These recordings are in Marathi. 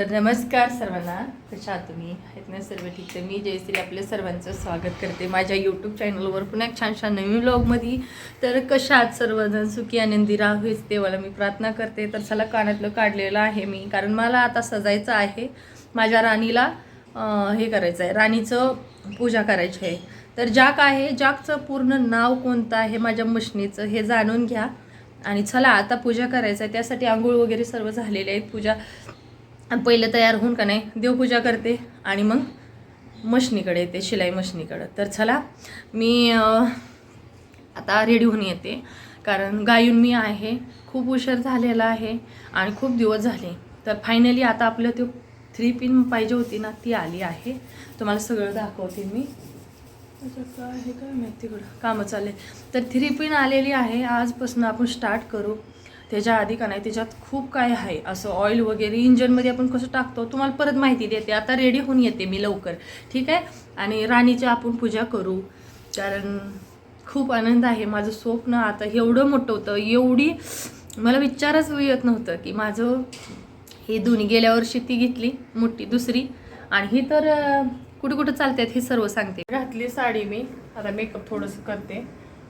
तर नमस्कार सर्वांना कशा आहात तुम्ही? आहेत ना सर्व ठीक तर मी जयश्री आपल्या सर्वांचं स्वागत करते माझ्या यूट्यूब चॅनलवर पुन्हा एक छान छान नवीन व्लॉगमध्ये तर कशा आहात सर्वजण? सुखी आनंदी राहू देवाला मी प्रार्थना करते. तर चला कानातलं काढलेलं आहे मी. कारण मला आता सजायचं आहे. माझ्या राणीला हे करायचं आहे. राणीचं पूजा करायची आहे. तर जाक आहे. जाकचं पूर्ण नाव कोणतं आहे माझ्या मशनीचं हे जाणून घ्या. आणि चला आता पूजा करायचं आहे. त्यासाठी आंघोळ वगैरे सर्व झालेले आहेत. पूजा आणि पहिलं तयार होऊन का नाही देवपूजा करते आणि मग मशनीकडे येते शिलाई मशनीकडं. तर चला मी आता रेडी होऊन येते. कारण गायून मी आहे खूप उशीर झालेला आहे आणि खूप दिवस झाले. तर फायनली आता आपलं ते थ्री पिन पाहिजे होती ना ती आली आहे. तुम्हाला सगळं दाखवते मी. काय आहे काय माहिती तिकडं कामं चालले. तर थ्री पिन आलेली आहे आजपासून आपण स्टार्ट करू. त्याच्या आधी का नाही त्याच्यात खूप काय आहे. असं ऑइल वगैरे इंजनमध्ये आपण कसं टाकतो तुम्हाला परत माहिती देते. आता रेडी होऊन येते मी लवकर. ठीक आहे? आणि राणीची आपण पूजा करू. कारण खूप आनंद आहे. माझं स्वप्न आता एवढं मोठं होतं. एवढी मला विचारच येत नव्हतं की माझं हे दोन्ही गेल्या वर्षी ती घेतली मोठी दुसरी. आणि ही तर कुठे कुठं कुठं चालतात हे सर्व सांगते. घातली साडी मी. आता मेकअप थोडंसं करते.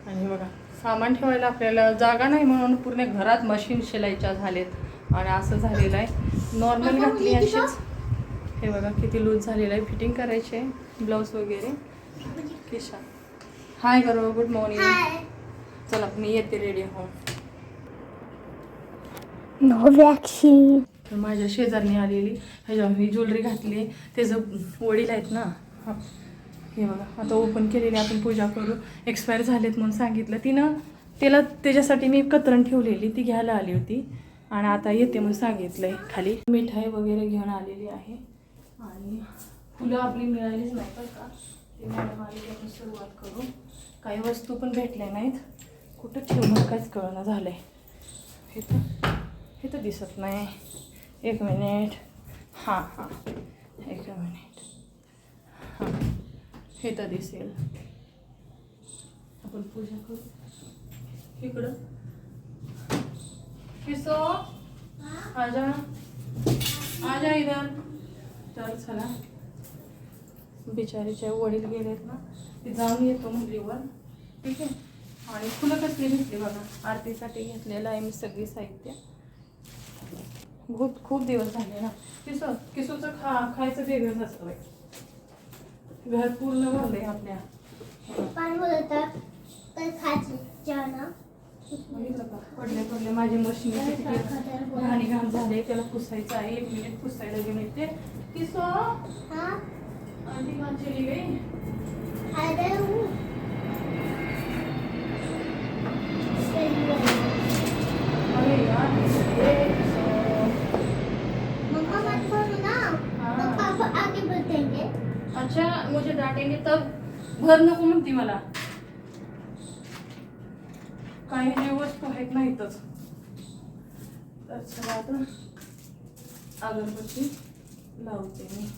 आणि बघा. सामान ठेवायला आपल्याला जागा नाही म्हणून पूर्ण घरात मशीन शिलाईच्या झालेत. आणि असं झालेलं आहे. नॉर्मल घातली अशीच. हे बघा किती लूज झालेलं आहे. फिटिंग करायची. आहे ब्लाऊज वगैरे. किशा. हाय करो गुड मॉर्निंग चला मी येते रेडी हो. तर माझ्या शेजारनी आलेली. ह्याच्यावर ही ज्वेलरी घातली. त्याचं वडील आहेत ना. हे बघा आता ओपन केलेली आपण पूजा करू. एक्सपायर झालेत म्हणून सांगितलं. तिनं त्याला त्याच्यासाठी मी कतरण ठेवलेली ती घ्यायला आली होती. आणि आता येते म्हणून सांगितलंय खाली. मिठाई वगैरे घेऊन आलेली आहे. आणि फुलं आपली मिळालीच नाही पण का. ते मॅडम आली की आपण सुरुवात करू. काही वस्तू पण भेटल्या नाहीत. कुठं ठेवून काहीच कळणं झालंय. हे तर हे तर दिसत नाही. एक मिनिट हां हां. एक मिनिट हां. हे तर दिसेल. आपण पूजा करू. इकडं. किसो आजा. आजा इधर. तर चला. बिचारीच्या वडील गेलेत ना ते जाऊन येतो मुलीवर ठीक आहे? आणि फुलं कसली घेतली बघा. आरतीसाठी घेतलेलं आहे मी सगळी साहित्य. खूप खूप दिवस झाले ना. किसो किसोचं खा खायचं वेगळंच असतं बाई. घर पूर्ण भरलंय आपल्या. पण बोलतात तर खायची जेवण? बघितलं का? पडले पडले. माझी मशीन घाणी घाण झाले त्याला पुसायचं आहे. एक मिनिट पुसायला घेऊन येते किसो हा? आधी घाण चली गई अरे ऊ. अरे यार ये किसो. मम्मा मत बोलो ना हाँ। तो पापा आगे बढ़ेंगे अच्छा मुझे मी तर भर नको म्हणती मला. काही जे वस्तू आहेत नाहीतच. तर चला आता अगरबत्ती लावते मी.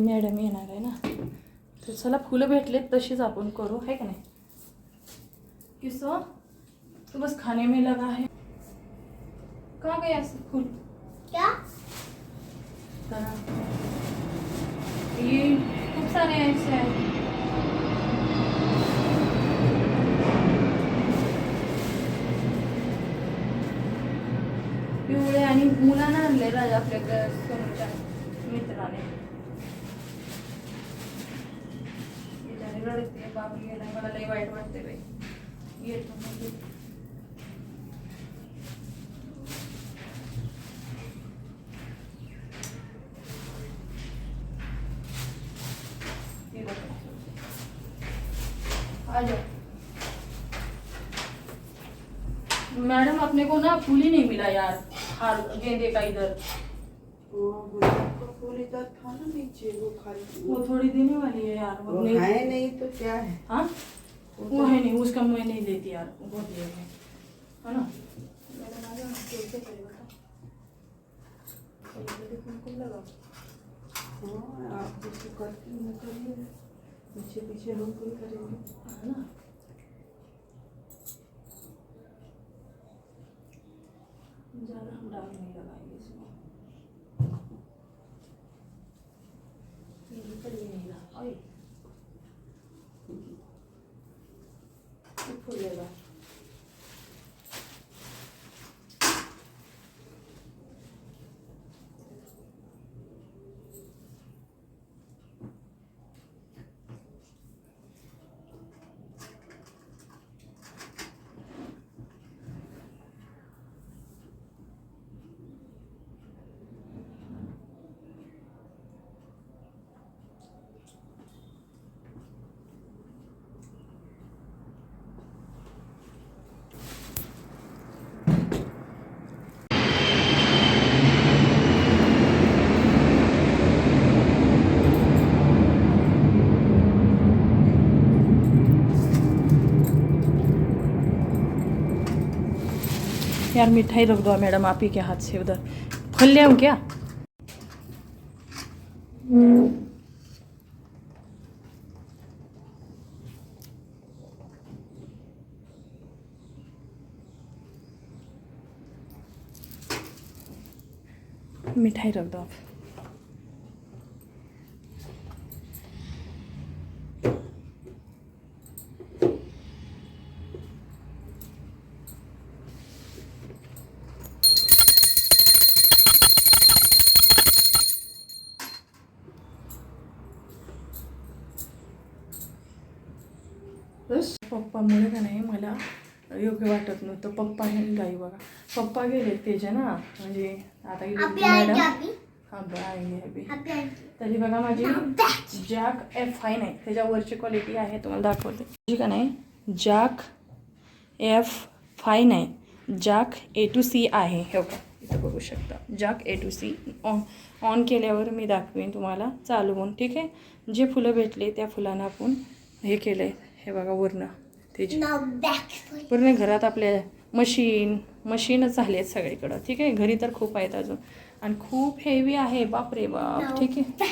मॅडम येणार आहे ना. तर चला फुलं भेटलेत तशीच आपण करू आहे का नाही? किसो तो बस खाने में लगा है. कहाँ गया सब फूल? क्या? ये खूप सारे ऐसे आहेत पिवळे आणि मुलांना आणले राजा आपल्या ग- सोनूच्या मित्राने. रडते बाबी गेला मला लई वाईट वाटते बाई. येतो म्हणजे मैडम अपने को ना फूल ही नहीं मिला यार. हार गेंदे का इधर. वो गुलाब का फूल इधर था ना नीचे वो खाली वो थोड़ी देने वाली है यार वो नहीं है नहीं तो क्या है? हाँ? वो वो है नहीं उसका मैं नहीं लेती यार वो बहुत है। है ना? हाँ आप जैसे करते हैं करिए पीछे पीछे हम कोई करेंगे। हाँ ना? ज़्यादा हम डाल नहीं लगाएँगे इसमें। भी नहीं लगा ओए यार मिठाई रख दो मैडम, आप ही के हाथ से उधर। खोल ले हूँ क्या? मिठाई रख दो आप। बस. पप्पामुळे का नाही मला योग्य वाटत नव्हतं. पप्पा हे गाई बघा. पप्पा गेले त्याचे ना म्हणजे आता मॅडम हा तरी बघा माझी जॅक एफ फाय नाही त्याच्यावरची क्वालिटी आहे तुम्हाला दाखवते. जी का नाही जॅक एफ फाय नाही जॅक ए टू सी आहे. हे बघा इथं बघू शकता. Jack A two C on on केल्यावर मी दाखवेन तुम्हाला चालू होऊन ठीक आहे? जे फुलं भेटले त्या फुलांना आपण हे केलं आहे हे बघा त्याची बॅक पूर्ण घरात आपल्या मशीन मशीनच झाले आहेत सगळीकडं. ठीक आहे? घरी तर खूप आहेत अजून. आणि खूप हेवी आहे. बापरे बाप. ठीक आहे?